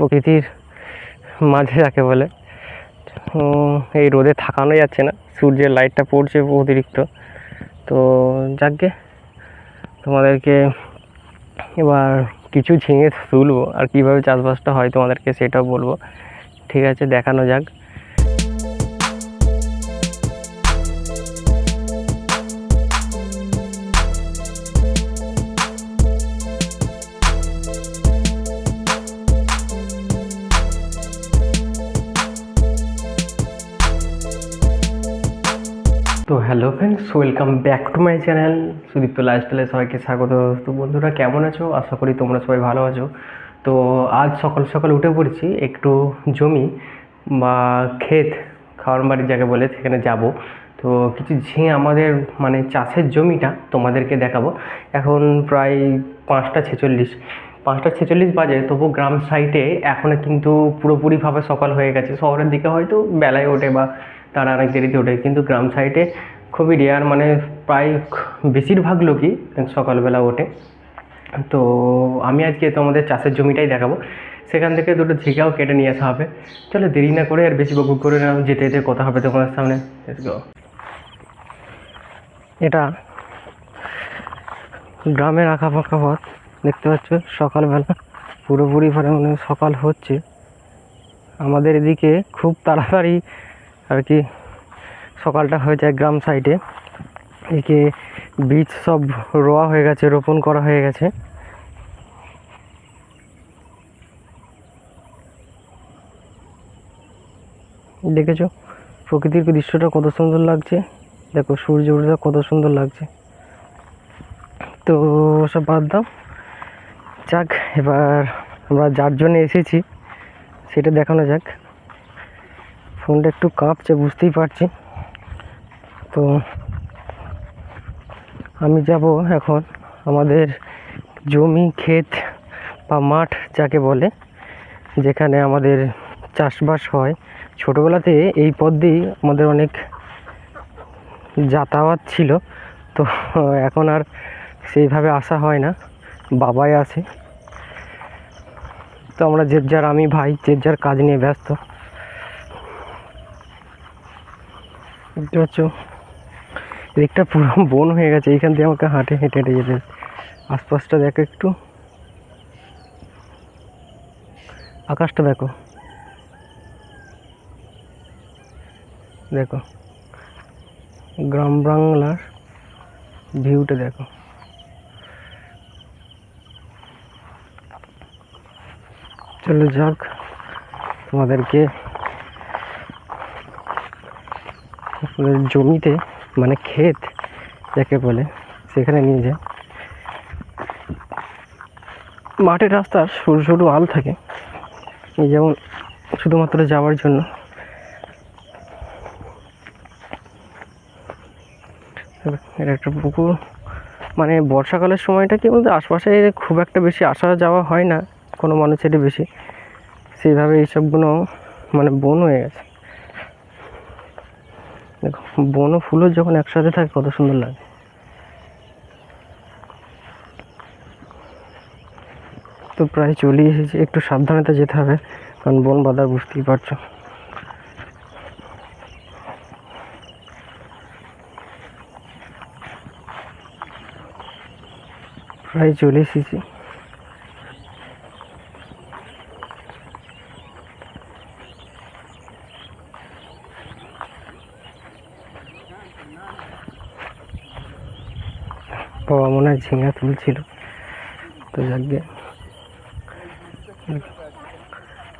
প্রকৃতির মাঝে যাকে বলে। এই রোদে থাকানো যাচ্ছে না। সূর্যের লাইটটা পড়ছে অতিরিক্ত। তো যাকগে, তোমাদেরকে এবার কিছু ঝিঙে তুলবো। আর কীভাবে চাষবাসটা হয় তোমাদেরকে সেটাও বলব। ঠিক আছে, দেখানো যাক। তো hello friends welcome back to my channel Sudipta লাইফস্টাইলে সবাইকে স্বাগত। তো বন্ধুরা, কেমন আছো? আশা করি তোমরা সবাই ভালো আছো। তো আজ সকাল সকাল উঠে পড়েছি একটু জমি বা ক্ষেত, খাওয়ার বাড়ির জায়গা বলে, সেখানে যাব। তো কিছু ঝিঙে আমাদের মানে চাষের জমিটা তোমাদেরকে দেখাবো। এখন প্রায় পাঁচটা ছেচল্লিশ। পাঁচটা ছেচল্লিশ বাজে, তবু গ্রাম সাইডে এখনও কিন্তু পুরোপুরিভাবে সকাল হয়ে গেছে। শহরের দিকে হয়তো বেলায় ওঠে বা তারা অনেক দেরিতে ওঠে। কিন্তু গ্রাম সাইডে খুবই রেয়ার মানে প্রায় বেশিরভাগ লোকই সকালবেলা ওঠে। তো আমি আজকে তোমাদের চাষের জমিটাই দেখাবো। সেখান থেকে দুটো ঝিঙাও কেটে নিয়ে আসা হবে। চলো দেরি না করে আর বেশি বকুব করে না, যেতে যেতে কথা হবে তোমাদের সামনে। এটা গ্রামের আঁকা ফাঁকা পথ, দেখতে পাচ্ছ? সকালবেলা পুরোপুরি মানে সকাল হচ্ছে। আমাদের এদিকে খুব তাড়াতাড়ি আর কি সকালটা হয়ে যায় গ্রাম সাইডে। এদিকে বীজ সব রোয়া হয়ে গেছে, রোপণ করা হয়ে গেছে। দেখেছ? প্রকৃতির দৃশ্যটা কত সুন্দর লাগছে। দেখো, সূর্য উঠে কত সুন্দর লাগছে। তো ওসব বাদ দাও। যাক, এবার আমরা যার জন্য এসেছি, সেটা দেখানো যাক। ফোনটা একটু কাঁপছে, বুঝতেই পারছি। তো আমি যাব এখন আমাদের জমি, ক্ষেত বা মাঠ যাকে বলে, যেখানে আমাদের চাষবাস হয়। ছোটোবেলাতে এই পথ দিয়েই আমাদের অনেক যাতায়াত ছিল। তো এখন আর সেইভাবে আসা হয় না। বাবাই আসে তো আমরা যে যার আমি ভাই, যে যার কাজ নিয়ে ব্যস্ত। দেখতে পাচ্ছ? এদিকটা পুরো বন হয়ে গেছে, এইখান দিয়ে আমাকে হাঁটে, হেঁটে হেঁটে যেতে আশপাশটা দেখো একটু। আকাশটা দেখো। দেখো। গ্রাম বাংলার ভিউটা দেখো। চলো যাক, তোমাদেরকে জমিতে মানে ক্ষেত, যাকে বলে, সেখানে নিয়ে যায়। মাঠের রাস্তা সরু সরু আল থাকে। এই যেমন শুধুমাত্র যাওয়ার জন্য। এটা একটা পুকুর। মানে বর্ষাকালের সময়টা কি বলতে, আশপাশে খুব একটা বেশি আসা যাওয়া হয় না, কোনো মানুষেরই বেশি। সেইভাবে এইসবগুলো মানে বন হয়ে গেছে। দেখো, বন ফুলও যখন একসাথে থাকে, কত সুন্দর লাগে। তো প্রায় চলে এসেছি। একটু সাবধানতা যেতে হবে, কারণ বন বাঁধা বুঝতেই পারছ। প্রায় চলে এসেছি বাবা মনে হয় ঝিঙা তুলছিল। তো যাকে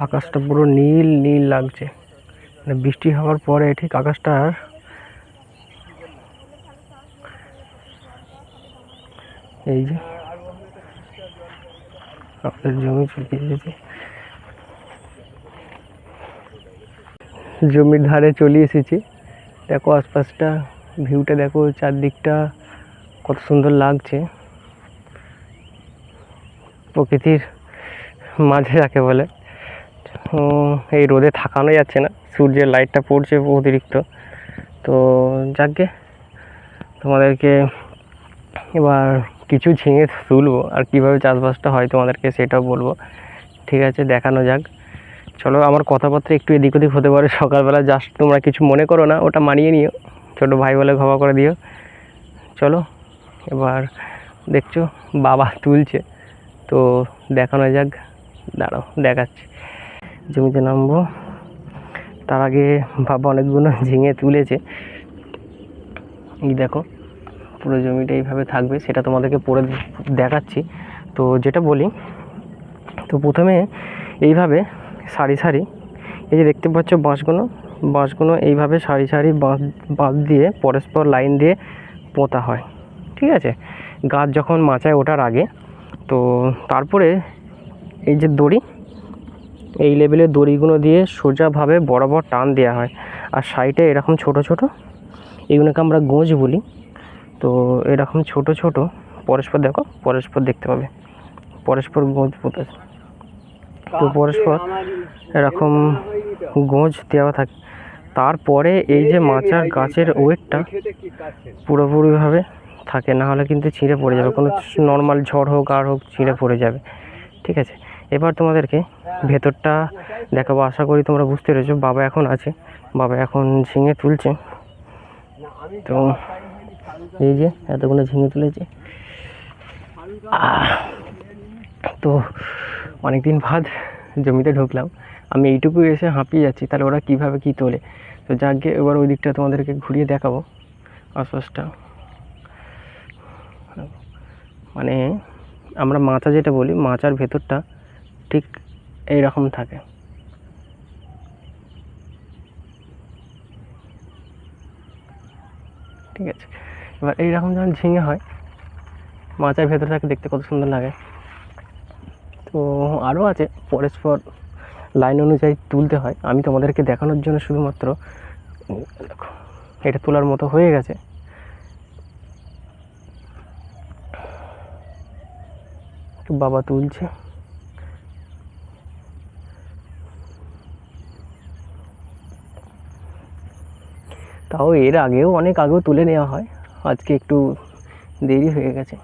আকাশটা পুরো নীল নীল লাগছে। মানে বৃষ্টি হওয়ার পরে ঠিক আকাশটা এই যে আমাদের জমি চলে এসেছে জমির ধারে চলে এসেছি। দেখো আশপাশটা ভিউটা দেখো, চারদিকটা। কত সুন্দর লাগছে। প্রকৃতির মাঝে যাকে বলে। এই রোদে থাকানো যাচ্ছে না, সূর্যের লাইটটা পড়ছে অতিরিক্ত। তো যাকগে, তোমাদেরকে এবার কিছু ঝিঙে তুলবো, আর কীভাবে চাষবাসটা হয় তোমাদেরকে সেটাও বলব। ঠিক আছে, দেখানো যাক। চলো, আমার কথাবার্তা একটু এদিক ওদিক হতে পারে, সকালবেলা জাস্ট তোমরা কিছু মনে করো না, ওটা মানিয়ে নিও। ছোটো ভাই বলে ক্ষমা করে দিও। চলো। এবার দেখছ বাবা তুলছে। তো দেখানো যাক। দাঁড়াও, দেখাচ্ছি। জমিতে নামবো। তার আগে বাবা অনেকগুলো ঝিঙে তুলেছে। এই দেখো, পুরো জমিটা এইভাবে থাকবে, সেটা তোমাদেরকে পরে দেখাচ্ছি। তো যেটা বলি, তো প্রথমে এইভাবে সারি সারি, এই যে দেখতে পাচ্ছ বাঁশগুলো বাঁশগুলো এইভাবে সারি সারি বাঁধ বাঁধ দিয়ে, পরস্পর লাইন দিয়ে পোঁতা হয়। ঠিক আছে? গাছ যখন মাচায় ওঠার আগে তো তারপরে এই যে দড়ি এই লেভেলের দড়িগুলো দিয়ে সোজাভাবে বরাবর টান দেওয়া হয়। আর সাইডে এরকম ছোট ছোট এগুলোকে আমরা গোঁজ বলি। তো এরকম ছোট ছোট পরস্পর দেখো পরস্পর দেখতে পাবে। পরস্পর গোঁজ পোতা তো পরস্পর এরকম গোঁজ দেওয়া থাকে। তারপরে এই যে মাচার গাছের ওয়েটটা পুরোপুরিভাবে থাকে, না হলে কিন্তু ছিঁড়ে পড়ে যাবে। কোনো নর্মাল ঝড় হোক, আর হোক, ছিঁড়ে পড়ে যাবে। ঠিক আছে? এবার তোমাদেরকে ভেতরটা দেখাবো। আশা করি তোমরা বুঝতে পেরেছ। বাবা এখন আছে। বাবা এখন ঝিঙে তুলছে। তো এই যে, এতগুলো ঝিঙে তুলেছে। তো অনেক দিন বাদ জমিতে ঢুকলাম। আমি এইটুকু এসে হাঁপিয়ে যাচ্ছি। তাহলে ওরা কীভাবে কী তোলে? তো যাকে এবার ওই দিকটা তোমাদেরকে ঘুরিয়ে দেখাবো। আশপাশটা। মানে আমরা মাচা যেটা বলি, মাচার ভেতরটা ঠিক এইরকম থাকে। ঠিক আছে। এবার এইরকম যখন ঝিঙে হয়, মাচার ভেতর থাকে দেখতে কত সুন্দর লাগে। তো আরও আছে, পরস্পর লাইন অনুযায়ী তুলতে হয়। আমি তোমাদেরকে দেখানোর জন্য শুধুমাত্র এটা তোলার মতো হয়ে গেছে। তো বাবা তুলছে। তাও এর আগেও অনেক আগেও তুলে নেওয়া হয়। আজকে একটু দেরি হয়ে গেছে।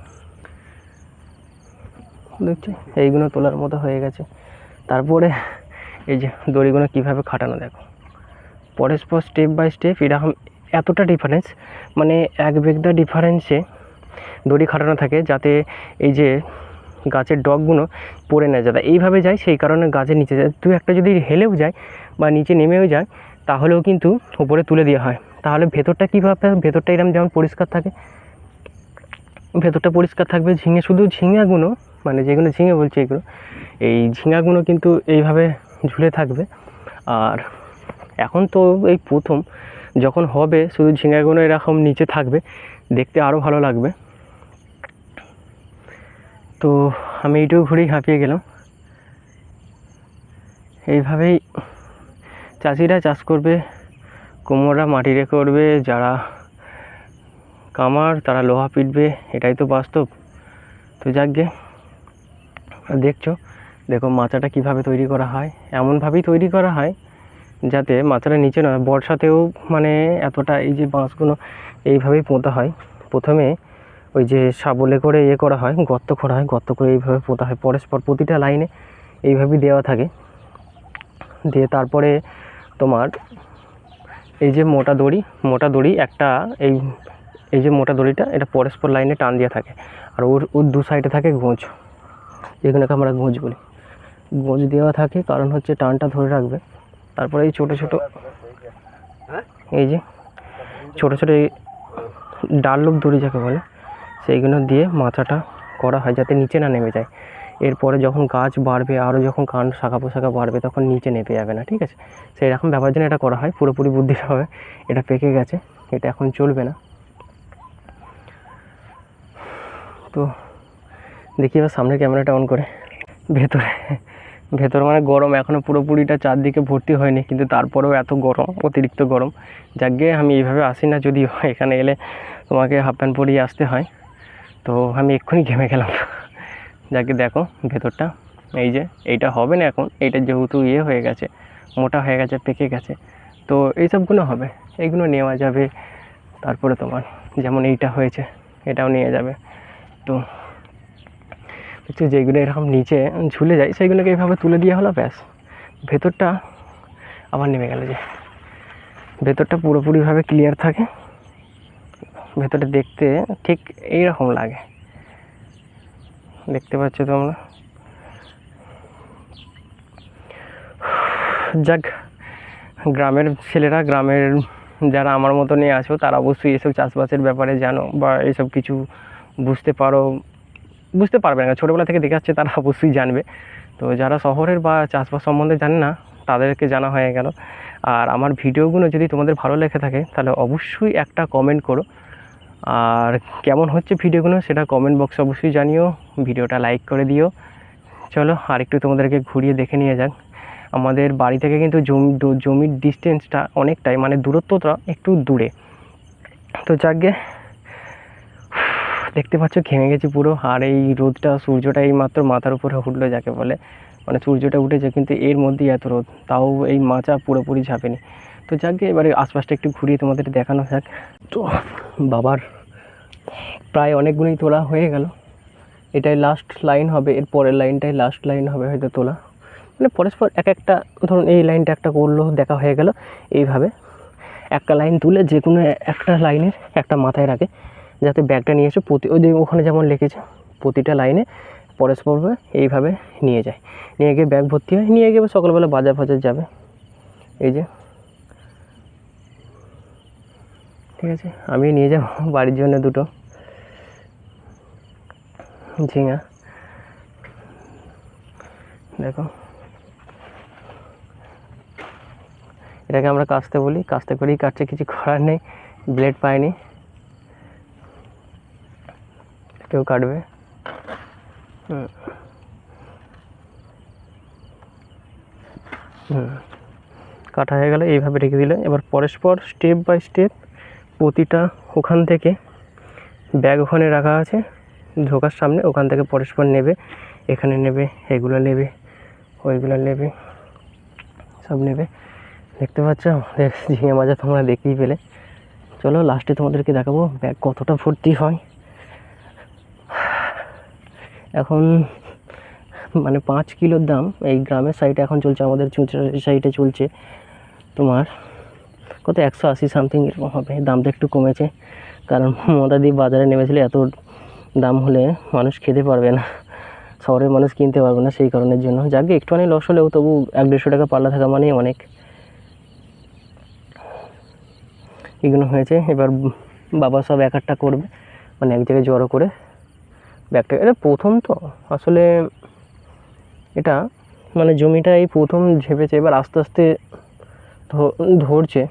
দেখছি, এইগুলো তোলার মতো হয়ে গেছে। তারপরে এই যে দড়িগুলো কীভাবে খাটানো দেখো। পরস্পর স্টেপ বাই স্টেপ এরকম এতটা ডিফারেন্স মানে এক বেগদা ডিফারেন্সে দড়ি খাটানো থাকে, যাতে এই যে গাছের ডগগুলো পড়ে না যাতে এইভাবে যায়, সেই কারণে গাছের নিচে যায়। দু একটা যদি হেলেও যায় বা নিচে নেমেও যায়, তাহলেও কিন্তু উপরে তুলে দেওয়া হয়। তাহলে ভেতরটা কীভাবে? ভেতরটা এরকম যেমন পরিষ্কার থাকে, ভেতরটা পরিষ্কার থাকবে, ঝিঙে, শুধু ঝিঙাগুলো মানে যেগুলো ঝিঙে বলছি এগুলো, এই ঝিঙাগুলো কিন্তু এইভাবে ঝুলে থাকবে। আর এখন তো এই প্রথম, যখন হবে, শুধু ঝিঙাগুলো এরকম নিচে থাকবে, দেখতে আরও ভালো লাগবে। তো আমি এইটুকু ঘুরেই হাঁপিয়ে গেলাম। এইভাবেই চাষিরা চাষ করবে, কুমোররা মাটিরে করবে, যারা কামার তারা লোহা পিটবে, এটাই তো বাস্তব। তো যাকগে দেখছ, দেখো মাচাটা কীভাবে তৈরি করা হয়। এমনভাবেই তৈরি করা হয় যাতে মাচাটা নিচে নয় বর্ষাতেও মানে এতটা এই যে বাঁশগুলো এইভাবেই পোঁতা হয়। প্রথমে ওই যে শাবলে করে ইয়ে করা হয়, গর্ত করা হয়, গর্ত করে এইভাবে পোঁতা হয়। পরস্পর প্রতিটা লাইনে এইভাবেই দেওয়া থাকে। দিয়ে তারপরে তোমার এই যে মোটা দড়ি মোটা দড়ি একটা এই এই যে মোটা দড়িটা, এটা পরস্পর লাইনে টান দিয়ে থাকে। আর ওর ওর দু সাইডে থাকে গোঁজ। যেগুলোকে আমরা গোঁজ বলি। গোঁজ দেওয়া থাকে, কারণ হচ্ছে টানটা ধরে রাখবে। তারপরে এই ছোটো ছোটো এই যে ছোটো ছোটো এই ডাল্লোক দড়ি যাকে বলে সেইগুলো দিয়ে মাথাটা করা হয় যাতে নিচে না নেমে যায়। এরপরে যখন গাছ বাড়বে, আরও যখন কান শাখা পোশাখা বাড়বে, তখন নিচে নেমে যাবে না, ঠিক আছে? সেই রকম ব্যাপার জন্য এটা করা হয়, পুরোপুরি বুদ্ধিভাবে। এটা পেকে গেছে, এটা এখন চলবে না। তো দেখি এবার সামনের ক্যামেরাটা অন করে। ভেতরে, ভেতর মানে গরম এখনও পুরোপুরিটা চারদিকে ভর্তি হয়নি, কিন্তু তারপরেও এত গরম, অতিরিক্ত গরম। যাকে আমি এইভাবে আসি না, যদিও এখানে এলে তোমাকে হাফ প্যান্ট পরিয়ে আসতে হয়। তো আমি এক্ষুনি ঘেমে গেলাম। যাকে দেখো, ভেতরটা, এই যে, এইটা হবে না এখন, এইটা যেহেতু ইয়ে হয়ে গেছে, মোটা হয়ে গেছে, পেকে গেছে, তো এইসবগুলো হবে, এইগুলো নেওয়া যাবে। তারপরে তোমার যেমন এইটা হয়েছে, এটাও নিয়ে যাবে। তো যেগুলো এরকম নিচে ঝুলে যায় সেইগুলোকে এইভাবে তুলে দেওয়া হলো, ব্যাস। ভেতরটা আবার নেমে গেল যে। ভেতরটা পুরোপুরিভাবে ক্লিয়ার থাকে। ভেতরটা দেখতে ঠিক এইরকম লাগে। দেখতে পাচ্ছ তোমরা? যাক, গ্রামের ছেলেরা, গ্রামের যারা আমার মতনই আছো, তারা অবশ্যই এসব চাষবাসের ব্যাপারে জানো বা এসব কিছু বুঝতে পারো। বুঝতে পারবে না, ছোটোবেলা থেকে দেখে আসছে, তারা অবশ্যই জানবে। তো যারা শহরের বা চাষবাস সম্বন্ধে জানে না, তাদেরকে জানা হয়ে গেল। আর আমার ভিডিওগুলো যদি তোমাদের ভালো লেগে থাকে, তাহলে অবশ্যই একটা কমেন্ট করো। আর কেমন হচ্ছে ভিডিওগুলো সেটা কমেন্ট বক্সে অবশ্যই জানিও, ভিডিওটা লাইক করে দিও। চলো আর একটু তোমাদেরকে ঘুরিয়ে দেখে নিয়ে যাক। আমাদের বাড়ি থেকে কিন্তু জমি জমির ডিস্টেন্সটা অনেকটাই মানে দূরত্বটা একটু দূরে। তো যাকগে, দেখতে পাচ্ছ ঘেমে গেছি পুরো, আর এই রোদটা সূর্যটা এই মাত্র মাথার উপরে উঠল যাকে বলে। মানে সূর্যটা উঠেছে কিন্তু এর মধ্যেই এত রোদ, তাও এই মাচা পুরোপুরি ঝাঁপেনি। তো যাকগে এবারে আশপাশটা একটু ঘুরিয়ে তোমাদের দেখানো যাক। তো বাবার প্রায় অনেকগুলোই তোলা হয়ে গেল। এটাই লাস্ট লাইন হবে, এর পরের লাইনটাই লাস্ট লাইন হবে হয়তো তোলা। মানে পরস্পর এক একটা, ধরুন এই লাইনটা একটা করল, দেখা হয়ে গেল, এইভাবে একটা লাইন তুলে যে কোনো একটা লাইনের একটা মাথায় রাখে, যাতে ব্যাগটা নিয়ে এসে প্রতি ওই ওখানে যেমন লিখেছে, প্রতিটা লাইনে পরস্পরভাবে এইভাবে নিয়ে যায়। নিয়ে গিয়ে ব্যাগ ভর্তি হয়, নিয়ে গিয়ে সকালবেলা বাজার ফাজার যাবে। এই যে। ঠিক আছে আমি নিয়ে যাব, বাড়ির জন্য দুটো। ঝিঙা। দেখো। এটাকে আমরা কাস্তে বলি, কাস্তে করেই কাটছে, কিছু করার নেই, ব্লেড পায়নি। কেউ কাটবে। হুম। কাটা হয়ে গেলে এইভাবে রেখে দিলে। এবার পরস্পর স্টেপ বাই স্টেপ প্রতিটা ওখান থেকে ব্যাগ ওখানে রাখা আছে, ঢোকার সামনে ওখান থেকে পরস্পর নেবে, এখানে নেবে, এগুলো নেবে, ওইগুলো নেবে, সব নেবে। দেখতে পাচ্ছ? ঝিঙে মাজা তোমরা দেখতেই পেলে। চলো লাস্টে তোমাদেরকে দেখাবো ব্যাগ কতটা ভর্তি হয়। এখন মানে পাঁচ কিলোর দাম, এই গ্রামের সাইডে এখন চলছে, আমাদের চুঁচড়া সাইডে চলছে। তোমার কত, একশো আশি সামথিং এরকম হবে। দামটা একটু কমেছে, কারণ দিয়ে বাজারে নেমেছিল, এত দাম হলে মানুষ খেতে পারবে না। শহরের মানুষ কিনতে পারবে না সেই কারণের জন্য। যাকে একটুখানি লস হলেও তবু এক দেড়শো টাকা পাল্লা থাকা মানেই অনেক। এগুলো হয়েছে, এবার বাবা সব এক একটা করবে মানে এক জায়গায় জড়ো করে। ব্যাগটা এটা প্রথম তো। আসলে এটা মানে জমিটা এই প্রথম ঝেপেছে, এবার আস্তে আস্তে ধরছে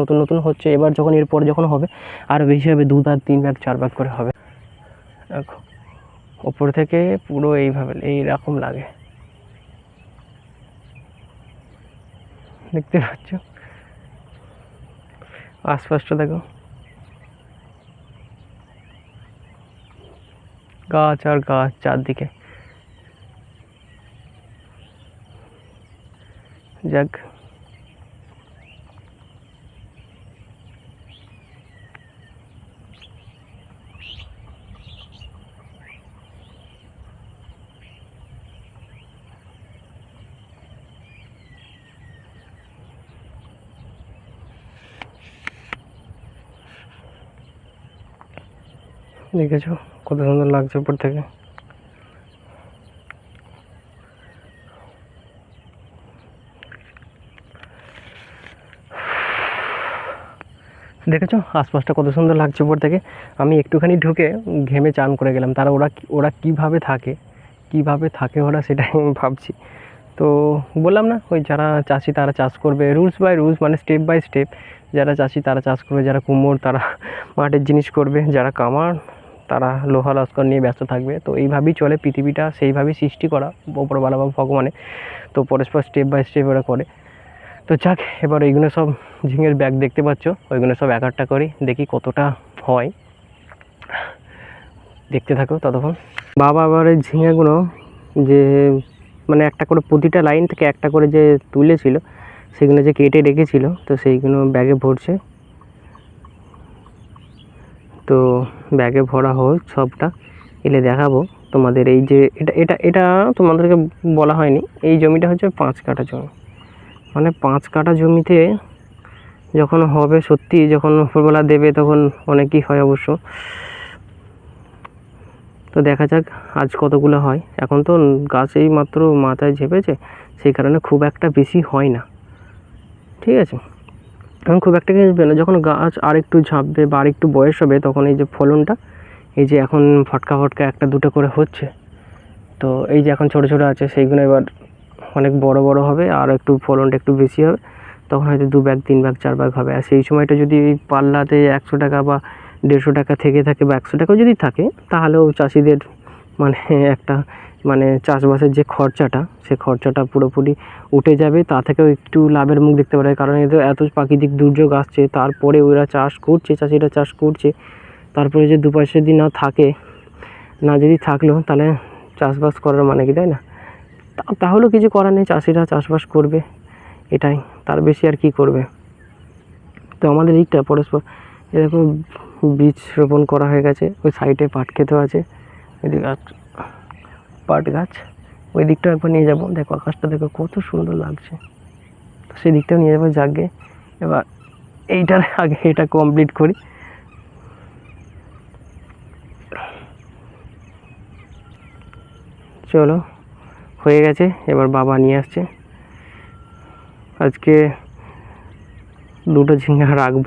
নতুন নতুন হচ্ছে। এবার যখন এরপর যখন হবে আরও বেশি হবে, দু ভাগ, তিন ভাগ, চার ভাগ করে হবে। দেখো, ওপর থেকে পুরো এইভাবে এইরকম লাগে। দেখতে পাচ্ছ? আশপাশটা দেখো। গাছ আর গাছ চারদিকে যাক দেখেছ? কত সুন্দর লাগছে উপর থেকে। দেখেছ? আশপাশটা কত সুন্দর লাগছে উপর থেকে। আমি একটুখানি ঢুকে ঘেমে চান করে গেলাম। তারা ওরা ওরা কীভাবে থাকে? কীভাবে থাকে ওরা সেটাই আমি ভাবছি। তো বললাম না, ওই যারা চাষি তারা চাষ করবে। রুলস বাই রুলস মানে স্টেপ বাই স্টেপ। যারা চাষি তারা চাষ করবে, যারা কুমোর তারা মাঠের জিনিস করবে, যারা কামার তারা লোহা লস্কর নিয়ে ব্যস্ত থাকবে। তো এইভাবেই চলে পৃথিবীটা, সেইভাবেই সৃষ্টি করা ওপরওয়ালা বা ভগবানে। তো পরস্পর স্টেপ বাই স্টেপ ওরা করে। তো যাক, এবার এইগুলো সব ঝিঙের ব্যাগ দেখতে পাচ্ছ। ওইগুলো সব এক একটা করি, দেখি কতটা হয়। দেখতে থাকো ততক্ষণ। বাবা আবার এই ঝিঙেগুলো যে মানে একটা করে প্রতিটা লাইন থেকে একটা করে যে তুলেছিল, সেগুলো যে কেটে রেখেছিল, তো সেইগুলো ব্যাগে ভরছে। তো ব্যাগে ভরা হোক সবটা, এলে দেখাবো তোমাদের এই যে এটা এটা এটা তোমাদেরকে বলা হয়নি। এই জমিটা হচ্ছে পাঁচ কাঠা জমি। মানে পাঁচ কাঠা জমিতে যখন হবে সত্যি, যখন উপরবেলা দেবে তখন অনেকই হয় অবশ্য। তো দেখা যাক আজ কতগুলো হয়। এখন তো গাছ এই মাত্র মাথায় ঝেপেছে, সেই কারণে খুব একটা বেশি হয় না। ঠিক আছে? এখন খুব একটা কিছু হবে না। যখন গাছ আর একটু ঝাঁপবে বা আর একটু বয়স হবে, তখন এই যে ফলনটা, এই যে এখন ফটকা ফটকা একটা দুটো করে হচ্ছে, তো এই যে এখন ছোটো ছোটো আছে, সেইগুলো এবার অনেক বড় বড় হবে আর একটু ফলনটা একটু বেশি হবে, তখন হয়তো দু ব্যাগ, তিন ব্যাগ, চার ব্যাগ হবে। আর সেই সময়টা যদি ওই পাল্লাতে একশো টাকা বা দেড়শো টাকা থেকে থাকে বা একশো টাকাও যদি থাকে, তাহলেও চাষিদের মানে একটা মানে চাষবাসের যে খরচাটা, সে খরচাটা পুরোপুরি উঠে যাবে। তা থেকেও একটু লাভের মুখ দেখতে পারে কারণ এদের এত প্রাকৃতিক দুর্যোগ আসছে, তারপরে ওরা চাষ করছে, চাষিরা চাষ করছে। তারপরে যে দু পয়সা যদি না থাকে, না যদি থাকল, তাহলে চাষবাস করার মানে কি, তাই না? তাহলেও কিছু করার নেই, চাষিরা চাষবাস করবে, এটাই। তার বেশি আর কি করবে? তো আমাদের দিকটা পরস্পর, এরকম বীজ রোপণ করা হয়ে গেছে, ওই সাইডে পাট খেতেও আছে। এদিকে পাট গাছ। ওই দিকটা একবার নিয়ে যাব। দেখো আকাশটা দেখো কত সুন্দর লাগছে। তো সেই দিকটাও নিয়ে যাব জাগে এবার এইটার আগে এটা কমপ্লিট করি। চলো, হয়ে গেছে। এবার বাবা নিয়ে আসছে। আজকে দুটো ঝিঙ্গা রাখব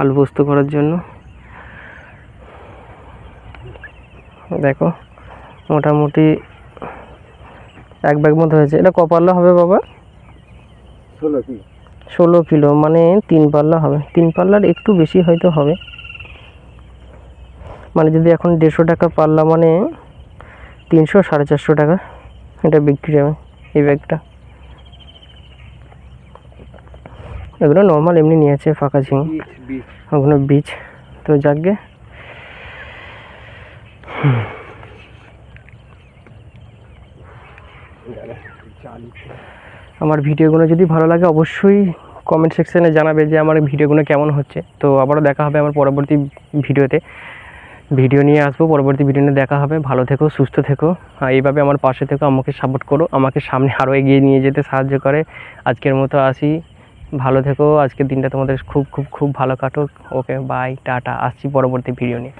আলু পোস্ত করার জন্য। দেখো মোটামুটি এক ব্যাগ মতো হয়েছে। এটা ক পাল্লা হবে বাবা? ষোলো কি ষোলো কিলো মানে তিন পাল্লা হবে। তিন পাল্লার একটু বেশি হয়তো হবে। মানে যদি এখন দেড়শো টাকা পাল্লা মানে তিনশো সাড়ে চারশো টাকা এটা বিক্রি হবে এই ব্যাগটা এগুলো নর্মাল এমনি নিয়েছে ফাঁকা ঝিং বীজ বীজ ওগুলো বীজ তো যাকগে আমার ভিডিওগুলো যদি ভালো লাগে, অবশ্যই কমেন্ট সেকশানে জানাবে যে আমার ভিডিওগুলো কেমন হচ্ছে। তো আবারও দেখা হবে আমার পরবর্তী ভিডিওতে। ভিডিও নিয়ে আসব, পরবর্তী ভিডিও নিয়ে দেখা হবে। ভালো থেকো, সুস্থ থেকো। এইভাবে আমার পাশে থেকো, আমাকে সাপোর্ট করো। আমাকে সামনে আরও এগিয়ে নিয়ে যেতে সাহায্য করে। আজকের মতো আসি। ভালো থেকো। আজকের দিনটা তোমাদের খুব খুব খুব ভালো কাটুক। Okay bye tata. আসছি পরবর্তী ভিডিও নিয়ে।